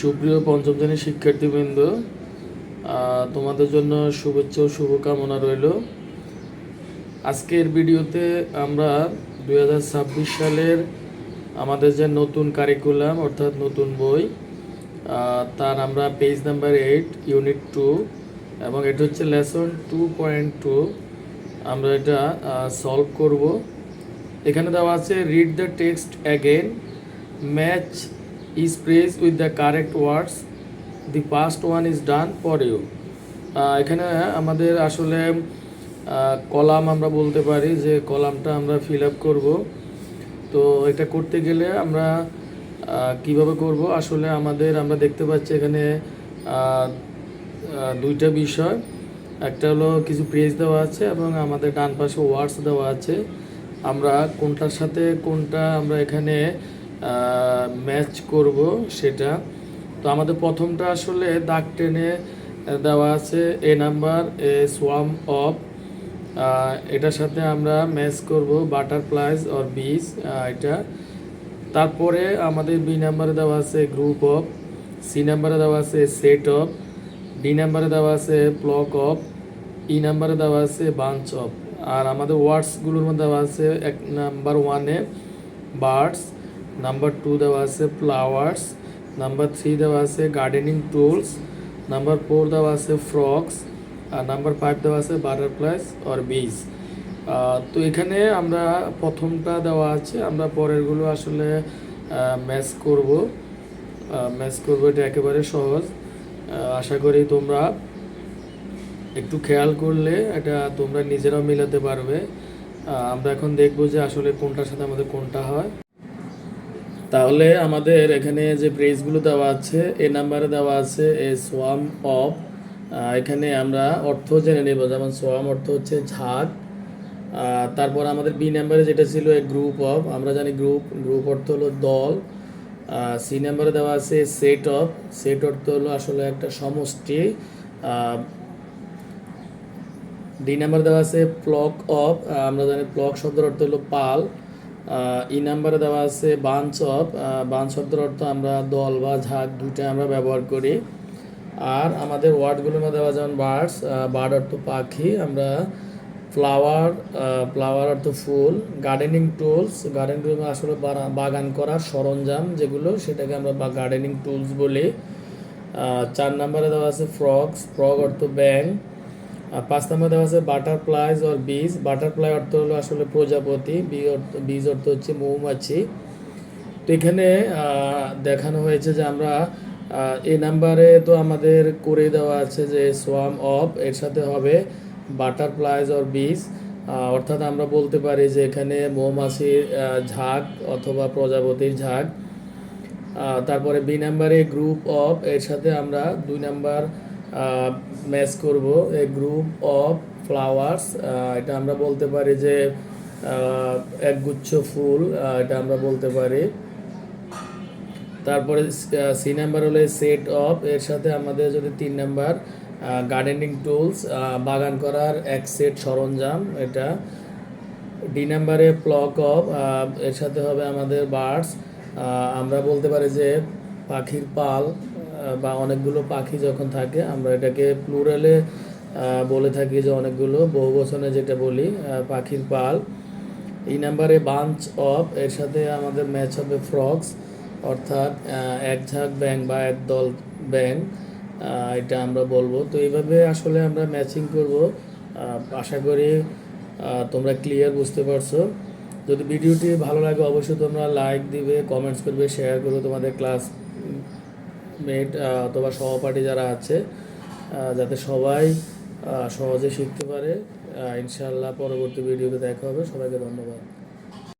সুপ্রিয় পঞ্চম শ্রেণির শিক্ষার্থীবৃন্দ তোমাদের জন্য শুভেচ্ছা ও শুভকামনা রইল। আজকের ভিডিওতে আমরা দু হাজার ছাব্বিশ সালের আমাদের যে নতুন কারিকুলাম অর্থাৎ নতুন বই তার আমরা page number eight unit two এবং এটা হচ্ছে লেসন টু পয়েন্ট টু আমরা এটা সলভ করব। এখানে দেওয়া আছে read the text again match is press with the correct words the past one is done for you এখানে আমাদের আসলে কলাম আমরা বলতে পারি যে কলামটা আমরা ফিল আপ করব। তো এটা করতে গেলে আমরা কীভাবে করব? আসলে আমাদের, আমরা দেখতে পাচ্ছি এখানে দুইটা বিষয়। একটা হলো কিছু প্রেস দেওয়া আছে এবং আমাদের ডান পাশে ওয়ার্ডস দেওয়া আছে। আমরা কোনটার সাথে কোনটা আমরা এখানে ম্যাচ করব সেটা। তো আমাদের প্রথমটা আসলে দাগ টেনে দেওয়া আছে A number, a swarm of এটার সাথে আমরা ম্যাচ করব বাটারফ্লাইজ অর বিস এটা। তারপরে আমাদের বি নাম্বারে দেওয়া আছে গ্রুপ অফ সি নাম্বারে দেওয়া আছে সেট অফ ডি নাম্বারে দেওয়া আছে ব্লক অফ ই নাম্বারে দেওয়া আছে বাঞ্চ অফ আর আমাদের ওয়ার্ডসগুলোর মধ্যে দেওয়া আছে এক নাম্বার ওয়ানে বার্ডস নাম্বার টু দেওয়া আছে ফ্লাওয়ার্স নাম্বার থ্রি দেওয়া আছে গার্ডেনিং টুলস নাম্বার ফোর দেওয়া আছে ফ্রক্স আর নাম্বার ফাইভ দেওয়া আছে বাটারফ্লাইস অর বিজ তো এখানে আমরা প্রথমটা দেওয়া আছে। আমরা পরেরগুলো আসলে ম্যাচ করব। ম্যাচ করব, এটা একেবারে সহজ। আশা করি তোমরা একটু খেয়াল করলে এটা তোমরা নিজেরাও মিলাতে পারবে। আমরা এখন দেখব যে আসলে কোনটার সাথে আমাদের কোনটা হয়। তাহলে আমাদের এখানে যে প্রেসগুলো দেওয়া আছে, এ নাম্বারে দেওয়া আছে, এ সোয়াম অফ এখানে আমরা অর্থ জেনে নেব, যেমন সোয়াম অর্থ হচ্ছে ঝাঁক তারপর আমাদের বি নাম্বারে যেটা ছিল এ গ্রুপ অফ আমরা জানি গ্রুপ গ্রুপ অর্থ হলো দল সি নাম্বারে দেওয়া আছে সেট অফ সেট অর্থ হলো আসলে একটা সমষ্টি ডি নাম্বার দেওয়া আছে প্লক অফ আমরা জানি প্লক শব্দের অর্থ হলো পাল ই নাম্বারে দেওয়া আছে বাঞ্চ অফ অর্থ আমরা দল বা ঝাঁক দুইটা আমরা ব্যবহার করি। আর আমাদের ওয়ার্ডগুলোর মধ্যে দেওয়া যেমন বার্ডস বার্ড অর্থ পাখি, আমরা ফ্লাওয়ার ফ্লাওয়ার অর্থ ফুল গার্ডেনিং টুলস গার্ডেনিং টুলস আসলে বাগান করার সরঞ্জাম যেগুলো সেটাকে আমরা বা গার্ডেনিং টুলস বলি। চার নম্বরে দেওয়া আছে ফ্রগস ফ্রগ অর্থ ব্যাং আর পাঁচ নম্বরে দেওয়া আছে বাটারফ্লাইজ অর বিজ বাটারফ্লাই অর্থ হলো আসলে প্রজাপতি বি অর্থ বীজ অর্থ হচ্ছে মৌমাছি। তো এখানে দেখানো হয়েছে যে আমরা এই নাম্বারে তো আমাদের করে দেওয়া আছে যে সোয়াম অফ এর সাথে হবে বাটারফ্লাইজ অর বিজ অর্থাৎ আমরা বলতে পারি যে এখানে মৌমাছির ঝাঁক অথবা প্রজাপতির ঝাঁক। তারপরে বি নাম্বারে গ্রুপ অফ এর সাথে আমরা দুই নাম্বার ম্যাচ করব এ গ্রুপ অফ ফ্লাওয়ার্স এটা আমরা বলতে পারি যে একগুচ্ছ ফুল এটা আমরা বলতে পারি। তারপরে সি নাম্বার হলো সেট অফ এর সাথে আমাদের যদি তিন নাম্বার গার্ডেনিং টুলস বাগান করার এক সেট সরঞ্জাম এটা। ডি নাম্বারে প্লক অফ এর সাথে হবে আমাদের বার্ডস আমরা বলতে পারি যে পাখির পাল। বা অনেকগুলো পাখি যখন থাকে, আমরা এটাকে প্লুরালে বলে থাকি যে অনেকগুলো। বহু বচনে যেটা বলি পাখির পাল। এই নাম্বারে বাঞ্চ অফ এর সাথে আমাদের ম্যাচ হবে ফ্রক্স অর্থাৎ এক ঝাঁক ব্যাং বা এক দল ব্যাং এটা আমরা বলব। তো এইভাবে আসলে আমরা ম্যাচিং করব। আশা করি তোমরা ক্লিয়ার বুঝতে পারছ। যদি ভিডিওটি ভালো লাগে, অবশ্যই তোমরা লাইক দিবে কমেন্টস করবে শেয়ার করবে তোমাদের ক্লাস মেট অথবা সহপাঠী যারা আছে যাতে সবাই সহজে শিখতে পারে। ইনশাআল্লাহ পরবর্তী ভিডিওতে দেখা হবে। সবাইকে ধন্যবাদ।